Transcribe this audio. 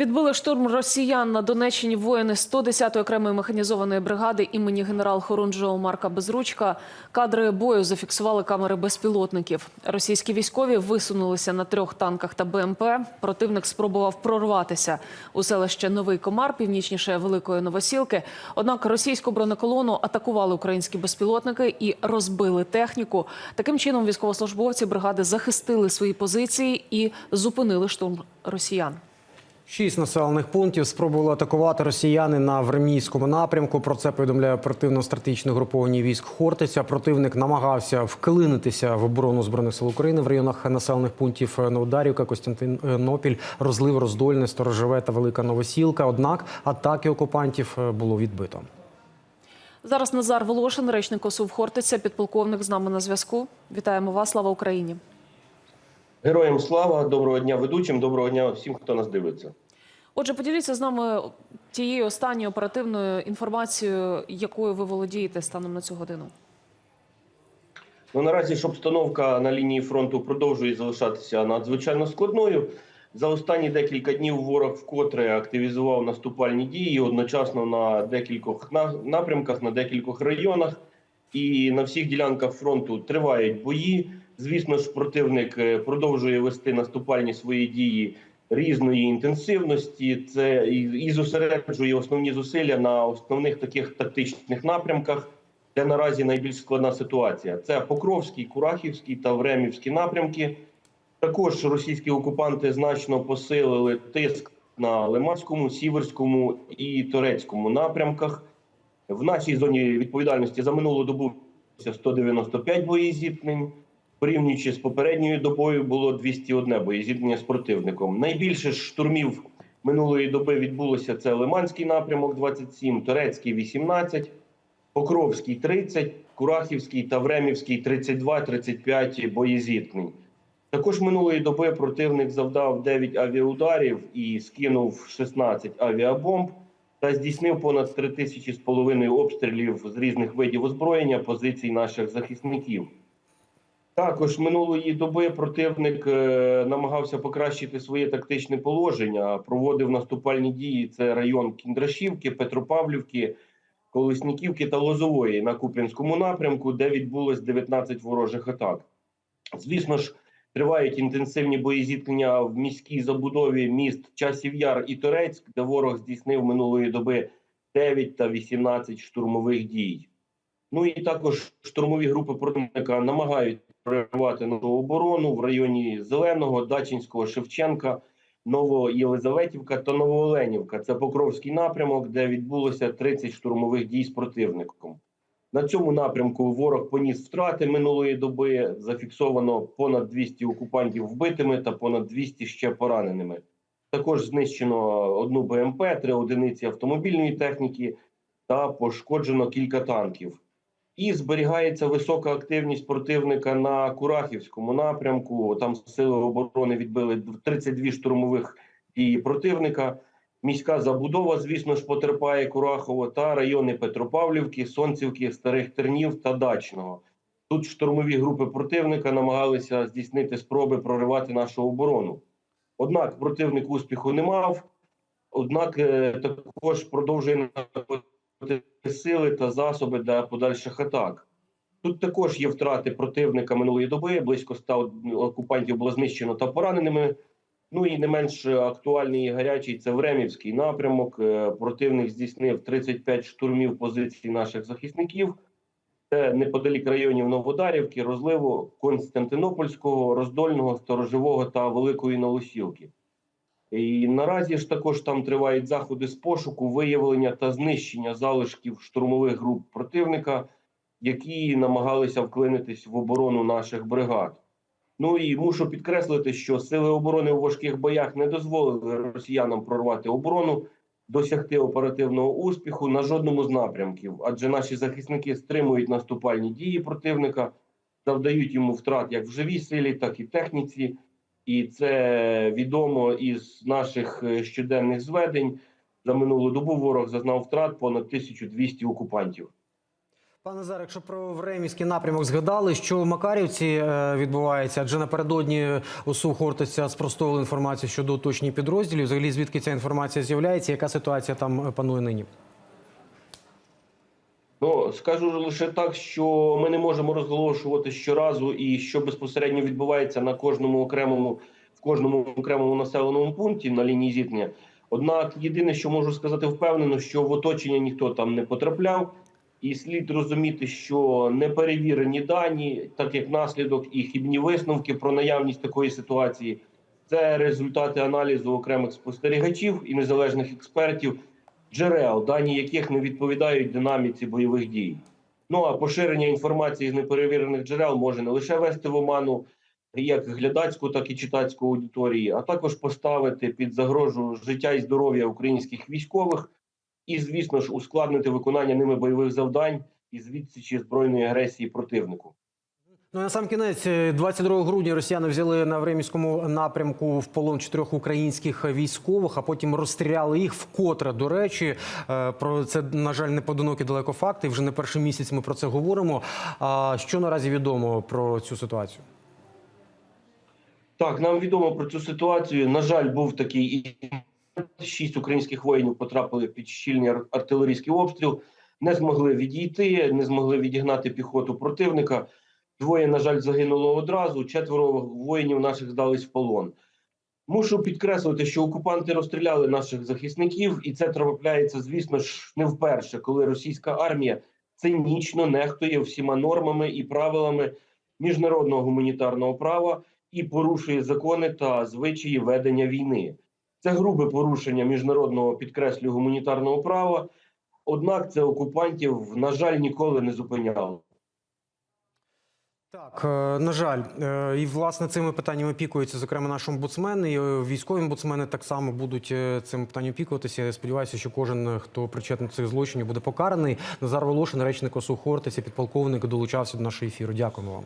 Відбили штурм росіян на Донеччині воїни 110-ї окремої механізованої бригади імені генерал Хорунжого Марка Безручка. Кадри бою зафіксували камери безпілотників. Російські військові висунулися на трьох танках та БМП. Противник спробував прорватися у селище Новий Комар, північніше Великої Новосілки. Однак російську бронеколону атакували українські безпілотники і розбили техніку. Таким чином військовослужбовці бригади захистили свої позиції і зупинили штурм росіян. Шість населених пунктів спробували атакувати росіяни на Вермійському напрямку. Про це повідомляє оперативно-стратегічне груповання військ Хортиця. Противник намагався вклинитися в оборону збройних сил України в районах населених пунктів Новодарівка, Костянтинопіль, Розлив, Роздольне, Сторожеве та Велика Новосілка. Однак атаки окупантів було відбито. Зараз Назар Волошин, речник ОСУВ Хортиця, підполковник з нами на зв'язку. Вітаємо вас, слава Україні. Героям слава, доброго дня ведучим, доброго дня всім, хто нас дивиться. Отже, поділіться з нами тією останньою оперативною інформацією, якою ви володієте станом на цю годину. Ну наразі ж обстановка на лінії фронту продовжує залишатися надзвичайно складною. За останні декілька днів ворог вкотре активізував наступальні дії одночасно на декількох напрямках, на декількох районах, і на всіх ділянках фронту тривають бої. Звісно ж, противник е, продовжує вести наступальні свої дії різної інтенсивності. Це і, зосереджує основні зусилля на основних таких тактичних напрямках, де наразі найбільш складна ситуація. Це Покровський, Курахівський та Времівський напрямки. Також російські окупанти значно посилили тиск на Лиманському, Сіверському і Торецькому напрямках. В нашій зоні відповідальності за минулу добу 195 боєзіткнень. Порівнюючи з попередньою добою, було 201 боєзіткнення з противником. Найбільше штурмів минулої доби відбулося це Лиманський напрямок 27, Торецький 18, Покровський 30, Курахівський та Времівський 32-35 боєзіткнень. Також минулої доби противник завдав 9 авіаударів і скинув 16 авіабомб та здійснив понад 3 тисячі з половиною обстрілів з різних видів озброєння позицій наших захисників. Також минулої доби противник е, намагався покращити своє тактичне положення, проводив наступальні дії. Це район Кіндрашівки, Петропавлівки, Колесніківки та Лозової на Куп'янському напрямку, де відбулось 19 ворожих атак. Звісно ж, тривають інтенсивні боєзіткнення в міській забудові міст Часів Яр і Торецьк, де ворог здійснив минулої доби 9 та 18 штурмових дій. Ну і також штурмові групи противника намагають проривати нашу оборону в районі Зеленого, Дачинського, Шевченка, Новоєлизаветівка та Новооленівка. Це Покровський напрямок, де відбулося 30 штурмових дій з противником. На цьому напрямку ворог поніс втрати минулої доби. Зафіксовано понад 200 окупантів вбитими та понад 200 ще пораненими. Також знищено одну БМП, три одиниці автомобільної техніки та пошкоджено кілька танків. І зберігається висока активність противника на Курахівському напрямку. Там сили оборони відбили 32 штурмових дії противника. Міська забудова, звісно ж, потерпає Курахово та райони Петропавлівки, Сонцівки, Старих Тернів та Дачного. Тут штурмові групи противника намагалися здійснити спроби проривати нашу оборону. Однак противник успіху не мав. Однак е, також продовжує сили та засоби для подальших атак. Тут також є втрати противника минулої доби. Близько 100 окупантів було знищено та пораненими. Ну і не менш актуальний і гарячий це Времівський напрямок. Е, Противник здійснив 35 штурмів позицій наших захисників. Це неподалік районів Новодарівки, Розливу, Константинопольського, Роздольного, Сторожового та Великої Новосілки. І наразі ж також там тривають заходи з пошуку, виявлення та знищення залишків штурмових груп противника, які намагалися вклинитись в оборону наших бригад. Ну і мушу підкреслити, що сили оборони у важких боях не дозволили росіянам прорвати оборону, досягти оперативного успіху на жодному з напрямків, адже наші захисники стримують наступальні дії противника, завдають йому втрат як в живій силі, так і техніці. І це відомо із наших е, щоденних зведень. За минулу добу ворог зазнав втрат понад 1200 окупантів. Пане Назар, якщо про Времівський напрямок згадали, що в Макарівці е, відбувається, адже напередодні ОСУ Хортиця спростовували інформацію щодо уточнень підрозділів. Взагалі, звідки ця інформація з'являється? Яка ситуація там е, панує нині? Ну скажу лише так, що ми не можемо розголошувати щоразу і що безпосередньо відбувається на кожному окремому в кожному окремому населеному пункті на лінії зіткнення. Однак, єдине, що можу сказати впевнено, що в оточення ніхто там не потрапляв, і слід розуміти, що неперевірені дані, так як наслідок і хібні висновки про наявність такої ситуації, це результати аналізу окремих спостерігачів і незалежних експертів, джерел, дані яких не відповідають динаміці бойових дій. Ну а поширення інформації з неперевірених джерел може не лише вести в оману як глядацьку, так і читацьку аудиторії, а також поставити під загрожу життя і здоров'я українських військових, і, звісно ж, ускладнити виконання ними бойових завдань із відсічі збройної агресії противнику. Ну на сам кінець, е, 22 грудня росіяни взяли на Времівському напрямку в полон чотирьох українських військових, а потім розстріляли їх вкотре. До речі, Е, про це на жаль не поодинокі далеко факти. Вже не перший місяць ми про це говоримо. А що наразі відомо про цю ситуацію? Так, нам відомо про цю ситуацію. На жаль, був такий шість українських воїнів потрапили під щільний ар- артилерійський обстріл, не змогли відійти, не змогли відігнати піхоту противника. Двоє, на жаль, загинуло одразу. Четверо воїнів наших здались в полон. Мушу підкреслити, що окупанти розстріляли наших захисників, і це трапляється, звісно ж, не вперше, коли російська армія цинічно нехтує всіма нормами і правилами міжнародного гуманітарного права і порушує закони та звичаї ведення війни. Це грубе порушення міжнародного підкреслю гуманітарного права. Однак це окупантів, на жаль, ніколи не зупиняло. Так, е, на жаль, е, і власне цими питаннями опікуються, зокрема, наш омбудсмен, і е, військові омбудсмени так само будуть цим питанням опікуватися. Я сподіваюся, що кожен, хто причетний до цих злочинів, буде покараний. Назар Волошин, речник ОСУ Хортиця, підполковник, долучався до нашого ефіру. Дякуємо вам.